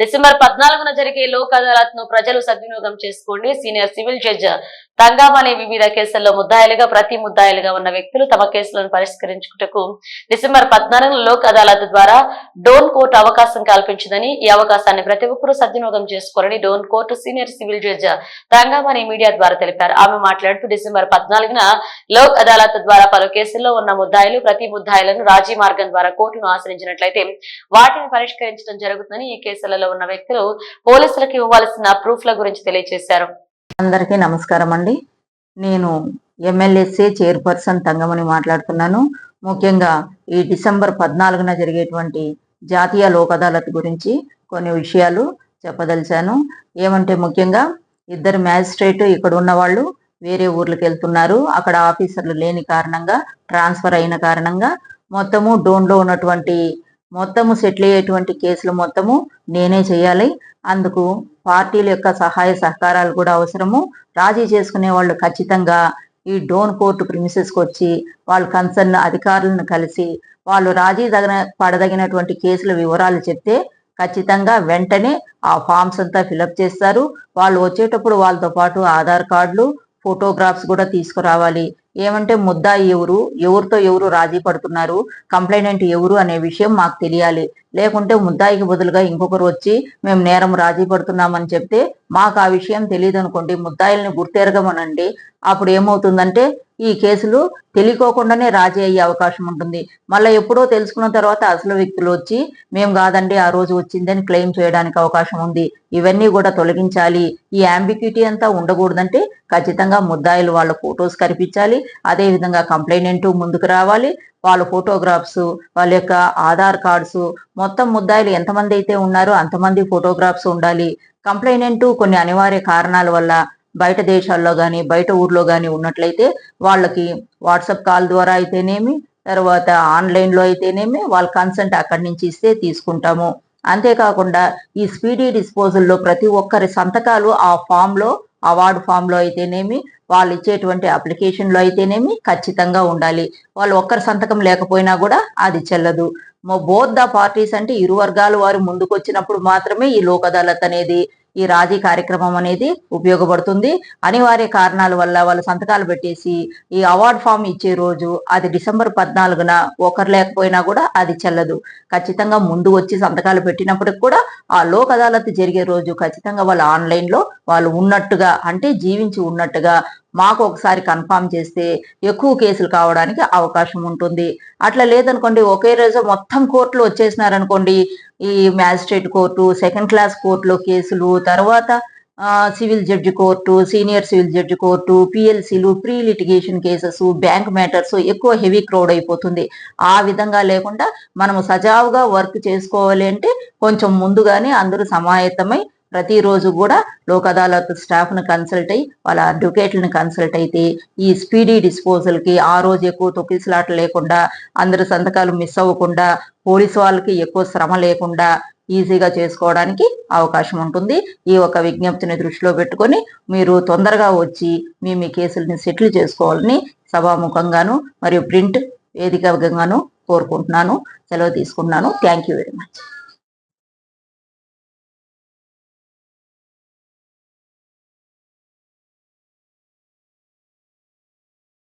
December పద్నాలుగున జరిగే లోక్ అదాలత్ను ప్రజలు సద్వినియోగం చేసుకోండి. సీనియర్ సివిల్ జడ్జ్ తంగామణి వివిధ కేసుల్లో ముద్దాయిలుగా ప్రతి ముద్దాయిలుగా ఉన్న వ్యక్తులు తమ కేసులను పరిష్కరించుటకు డిసెంబర్ పద్నాలుగున లోక్ అదాలత్ ద్వారా డోన్ కోర్టు అవకాశం కల్పించిందని ఈ అవకాశాన్ని ప్రతి ఒక్కరూ సద్వినియోగం చేసుకోవాలని Dhone court senior civil judge Thangamani media ద్వారా తెలిపారు. ఆమె మాట్లాడుతూ డిసెంబర్ పద్నాలుగున లోక్ అదాలత్ ద్వారా పలు కేసుల్లో ఉన్న ముద్దాయిలు ప్రతి ముద్దాయిలను రాజీ మార్గం ద్వారా కోర్టును ఆశ్రయించినట్లయితే వాటిని పరిష్కరించడం జరుగుతుందని ఈ కేసులలో ఉన్న వ్యక్తులు పోలీసులకు ఇవ్వాల్సిన ప్రూఫ్ల గురించి తెలియజేశారు అందరికీ నమస్కారం అండి. నేను ఎమ్మెల్యేసీ చైర్పర్సన్ తంగమని మాట్లాడుతున్నాను. ముఖ్యంగా ఈ డిసెంబర్ పద్నాలుగున జరిగేటువంటి జాతీయ లోక్ అదాలత్ గురించి కొన్ని విషయాలు చెప్పదలిచాను. ఏమంటే ముఖ్యంగా ఇద్దరు మ్యాజిస్ట్రేట్ ఇక్కడ ఉన్న వాళ్ళు వేరే ఊర్లకు వెళ్తున్నారు. అక్కడ ఆఫీసర్లు లేని కారణంగా ట్రాన్స్ఫర్ అయిన కారణంగా మొత్తము డోన్లో ఉన్నటువంటి మొత్తము సెటిల్ అయ్యేటువంటి కేసులు మొత్తము నేనే చేయాలి. అందుకు పార్టీల యొక్క సహాయ సహకారాలు కూడా అవసరము. రాజీ చేసుకునే వాళ్ళు ఖచ్చితంగా ఈ డోన్ కోర్టు ప్రిమిసెస్కి వచ్చి వాళ్ళ కన్సర్న్ అధికారులను కలిసి వాళ్ళు రాజీ తగిన పడదగినటువంటి కేసుల వివరాలు చెప్తే ఖచ్చితంగా వెంటనే ఆ ఫామ్స్ అంతా ఫిలప్ చేస్తారు. వాళ్ళు వచ్చేటప్పుడు వాళ్ళతో పాటు ఆధార్ కార్డులు ఫోటోగ్రాఫ్స్ కూడా తీసుకురావాలి. ఏమంటే ముద్దాయి ఎవరు ఎవరితో ఎవరు రాజీ పడుతున్నారు కంప్లైనెంట్ ఎవరు అనే విషయం మాకు తెలియాలి. లేకుంటే ముద్దాయికి బదులుగా ఇంకొకరు వచ్చి మేము నేరం రాజీ పడుతున్నామని చెప్తే మాకు ఆ విషయం తెలియదు అనుకోండి ముద్దాయిల్ని గుర్తెరగమనండి. అప్పుడు ఏమవుతుందంటే ఈ కేసులు తెలియకోకుండానే రాజీ అయ్యే అవకాశం ఉంటుంది. మళ్ళీ ఎప్పుడో తెలుసుకున్న తర్వాత అసలు వ్యక్తులు వచ్చి మేము కాదండి ఆ రోజు వచ్చిందని క్లెయిమ్ చేయడానికి అవకాశం ఉంది. ఇవన్నీ కూడా తొలగించాలి. ఈ అంబిక్యూటీ అంతా ఉండకూడదంటే ఖచ్చితంగా ముద్దాయిలు వాళ్ళ ఫొటోస్ కనిపించాలి. అదేవిధంగా కంప్లైనెంట్ ముందుకు రావాలి. వాళ్ళ ఫోటోగ్రాఫ్స్ వాళ్ళ యొక్క ఆధార్ కార్డ్స్ మొత్తం ముద్దాయిలు ఎంతమంది అయితే ఉన్నారో అంతమంది ఫోటోగ్రాఫ్స్ ఉండాలి. కంప్లైనెంట్ కొన్ని అనివార్య కారణాల వల్ల బయట దేశాల్లో కానీ బయట ఊర్లో కానీ ఉన్నట్లయితే వాళ్ళకి వాట్సాప్ కాల్ ద్వారా అయితేనేమి తర్వాత ఆన్లైన్లో అయితేనేమి వాళ్ళ కన్సెంట్ అక్కడి నుంచి ఇస్తే తీసుకుంటాము. అంతేకాకుండా ఈ స్పీడీ డిస్పోజల్లో ప్రతి ఒక్కరి సంతకాలు ఆ ఫామ్లో అవార్డు ఫామ్లో అయితేనేమి వాళ్ళు ఇచ్చేటువంటి అప్లికేషన్లో అయితేనేమి ఖచ్చితంగా ఉండాలి. వాళ్ళు ఒక్కరి సంతకం లేకపోయినా కూడా అది చెల్లదు. బోత్ ద పార్టీస్ అంటే ఇరు వర్గాల వారు ముందుకు వచ్చినప్పుడు మాత్రమే ఈ లోక్ అదాలత్ అనేది ఈ రాజీ కార్యక్రమం అనేది ఉపయోగపడుతుంది. అనివార్య కారణాల వల్ల వాళ్ళు సంతకాలు పెట్టేసి ఈ అవార్డు ఫామ్ ఇచ్చే రోజు అది డిసెంబర్ పద్నాలుగున ఒకరు లేకపోయినా కూడా అది చెల్లదు. ఖచ్చితంగా ముందు వచ్చి సంతకాలు పెట్టినప్పటికి కూడా ఆ లోక్ అదాలత్ జరిగే రోజు ఖచ్చితంగా వాళ్ళు ఆన్లైన్లో వాళ్ళు ఉన్నట్టుగా అంటే జీవించి ఉన్నట్టుగా మాకు ఒకసారి కన్ఫామ్ చేస్తే ఎక్కువ కేసులు కావడానికి అవకాశం ఉంటుంది. అట్లా లేదనుకోండి ఒకే రోజు మొత్తం కోర్టులు వచ్చేసినారనుకోండి ఈ మ్యాజిస్ట్రేట్ కోర్టు సెకండ్ క్లాస్ కోర్టులో కేసులు తర్వాత civil judge court senior civil judge court పిఎల్సీలు pre litigation cases bank matters ఎక్కువ హెవీ క్రౌడ్ అయిపోతుంది. ఆ విధంగా లేకుండా మనము సజావుగా వర్క్ చేసుకోవాలి అంటే కొంచెం ముందుగానే అందరూ సమాయత్తమై ప్రతిరోజు కూడా లోక్ అదాలత్ స్టాఫ్ను కన్సల్ట్ అయ్యి వాళ్ళ అడ్వకేట్లను కన్సల్ట్ అయితే ఈ స్పీడీ డిస్పోజల్కి ఆ రోజు ఎక్కువ తొక్కిసలాట లేకుండా అందరి సంతకాలు మిస్ అవ్వకుండా పోలీసు వాళ్ళకి ఎక్కువ శ్రమ లేకుండా ఈజీగా చేసుకోవడానికి అవకాశం ఉంటుంది. ఈ ఒక విజ్ఞప్తిని దృష్టిలో పెట్టుకొని మీరు తొందరగా వచ్చి మీ మీ కేసుల్ని సెటిల్ చేసుకోవాలని సభాముఖంగాను మరియు ప్రింట్ వేదికగాను కోరుకుంటున్నాను. సెలవు తీసుకుంటున్నాను. Thank you very much.